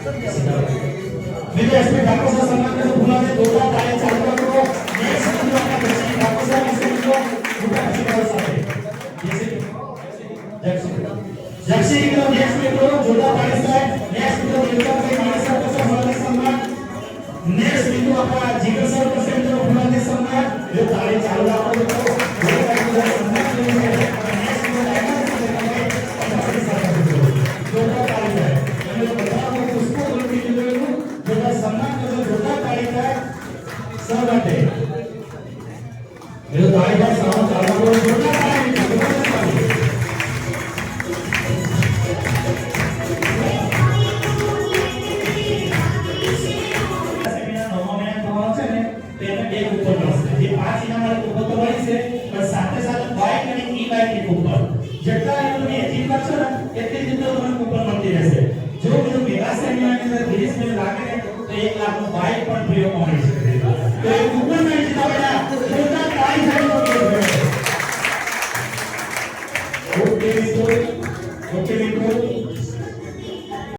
विदेश में ठाकुर से सम्मान से भूला ने दो बार आए चालू कर दो ये सब जो आपका कृषि ठाकुर से इसे जो उनका कृषि कर सकते जैसे जैसे जैसे कि लोग नेक्स्ट में लोग जोड़ा पाए से नेक्स्ट में लोग देवता से ये सब का सम्मान सम्मान नेक्स्ट में तो आपका जीवन सर परसेंट जो भूला ने सम्मान जो तारे चालू कर दो కాబట్టి మీరు తాగిస్తాము చాలా જો બધું ભેગા સેમિનારની અંદર ગિરીશ મેં લાગે તો એક લાખનું બાઇક પણ ફ્રીમાં મળે છે Okay,